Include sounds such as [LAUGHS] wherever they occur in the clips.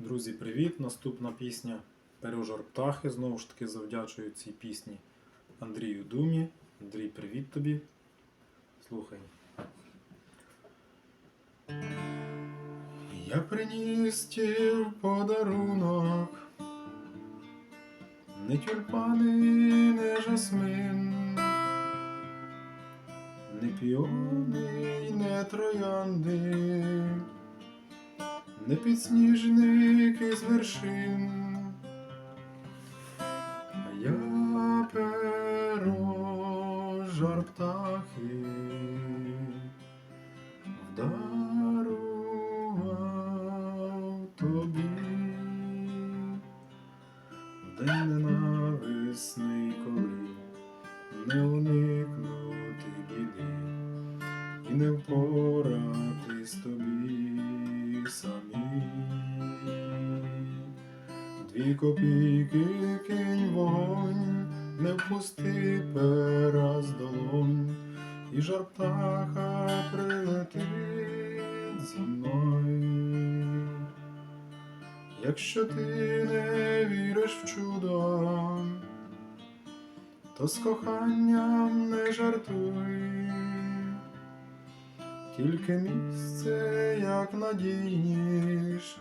Друзі, привіт! Наступна пісня Пережар птахи. Знову ж таки завдячую цій пісні Андрію Думі. Андрій, привіт тобі. Слухай. Я приніс ті в подарунок. Не тюльпани, не жасмин, не піони, не троянди, не підсніжники з вершин, а я перо жар птахи вдарував тобі. В День ненависний, коли не уникнути біди і не впоратись тобі самі. Дві копійки кинь вогонь, не впусти пера долонь, і жар птаха прилетить зі мною. Якщо ти не віриш в чудо, то з коханням не жартуй, тільки місце як надійніш,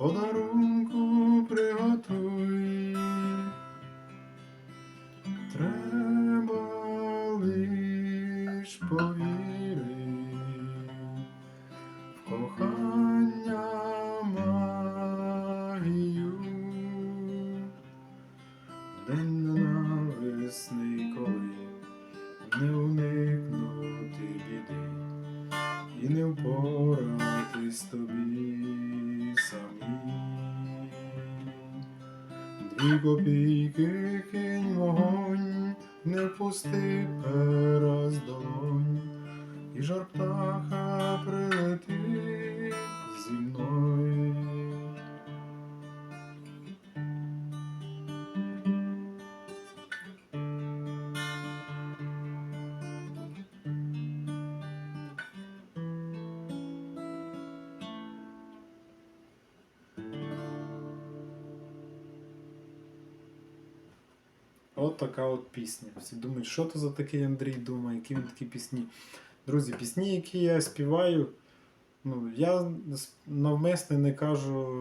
подарунку приготуй. Треба лиш повірити в кохання магію. День ненависний, коли не уникнути біди і не впоратись тобі Дві копійки кинь вогонь, не впусти пера з долонь, і жар птаха прилетить От така от пісня. Всі думають, що то за такий Андрій думає, які він такі пісні. Друзі, пісні, які я співаю, ну, я навмисне не кажу,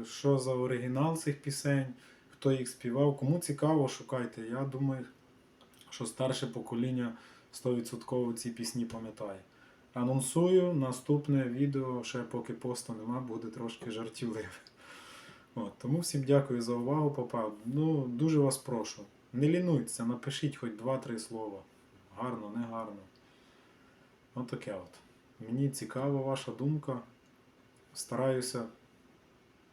е, що за оригінал цих пісень, хто їх співав. Кому цікаво, шукайте. Я думаю, що старше покоління 100% ці пісні пам'ятає. Анонсую наступне відео, ще поки посту нема, буде трошки жартівливе. От, тому всім дякую за увагу, папа. Ну, дуже вас прошу. Не лінуйтеся, напишіть хоч два-три слова. Гарно, не гарно. Отаке от. Мені цікава ваша думка. Стараюся,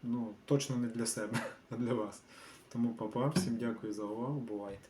ну, точно не для себе, [LAUGHS] а для вас. Тому, папа, всім дякую за увагу. Бувайте.